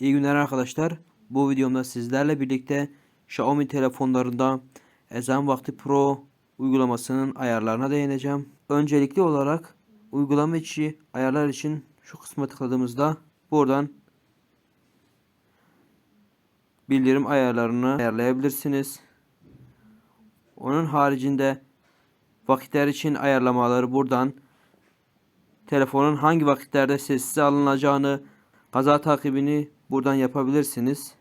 İyi günler arkadaşlar. Bu videomda sizlerle birlikte Xiaomi telefonlarında ezan vakti Pro uygulamasının ayarlarına değineceğim. Öncelikli olarak uygulama içi ayarlar için şu kısma tıkladığımızda buradan bildirim ayarlarını ayarlayabilirsiniz. Onun haricinde vakitler için ayarlamaları buradan telefonun hangi vakitlerde sessize alınacağını, kaza takibini buradan yapabilirsiniz.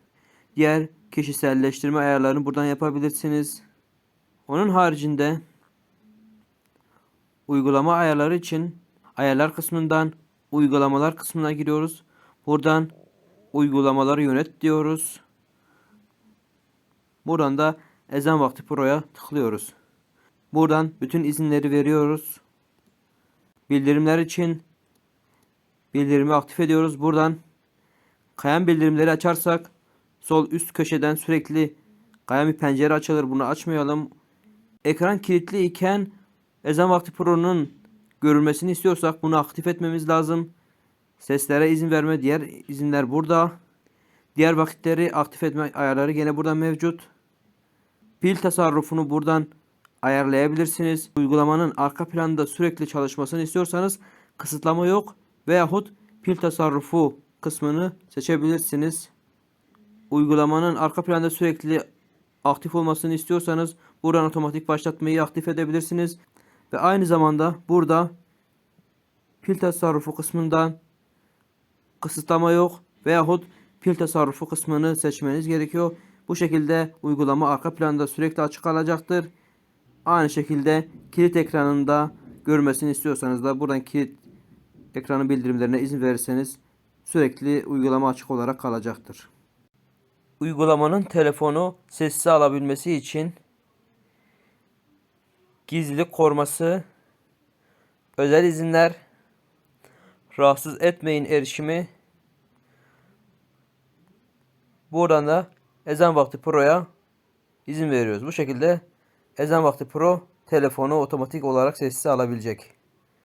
Diğer kişiselleştirme ayarlarını buradan yapabilirsiniz. Onun haricinde uygulama ayarları için ayarlar kısmından uygulamalar kısmına giriyoruz. Buradan uygulamaları yönet diyoruz. Buradan da ezan vakti pro'ya tıklıyoruz. Buradan bütün izinleri veriyoruz. Bildirimler için bildirimi aktif ediyoruz. Buradan kayan bildirimleri açarsak sol üst köşeden sürekli kayan bir pencere açılır. Bunu açmayalım. Ekran kilitli iken ezan vakti pro'nun görülmesini istiyorsak bunu aktif etmemiz lazım. Seslere izin verme diğer izinler burada. Diğer vakitleri aktif etme ayarları gene burada mevcut. Pil tasarrufunu buradan ayarlayabilirsiniz. Uygulamanın arka planda sürekli çalışmasını istiyorsanız kısıtlama yok veyahut pil tasarrufu kısmını seçebilirsiniz. Uygulamanın arka planda sürekli aktif olmasını istiyorsanız buradan otomatik başlatmayı aktif edebilirsiniz. Ve aynı zamanda burada pil tasarrufu kısmından kısıtlama yok veyahut pil tasarrufu kısmını seçmeniz gerekiyor. Bu şekilde uygulama arka planda sürekli açık kalacaktır. Aynı şekilde kilit ekranında görmesini istiyorsanız da buradan kilit ekranı bildirimlerine izin verirseniz sürekli uygulama açık olarak kalacaktır. Uygulamanın telefonu sessiz alabilmesi için gizlilik koruması, özel izinler, rahatsız etmeyin erişimi, buradan da ezan vakti pro'ya izin veriyoruz. Bu şekilde ezan vakti pro telefonu otomatik olarak sessiz alabilecek.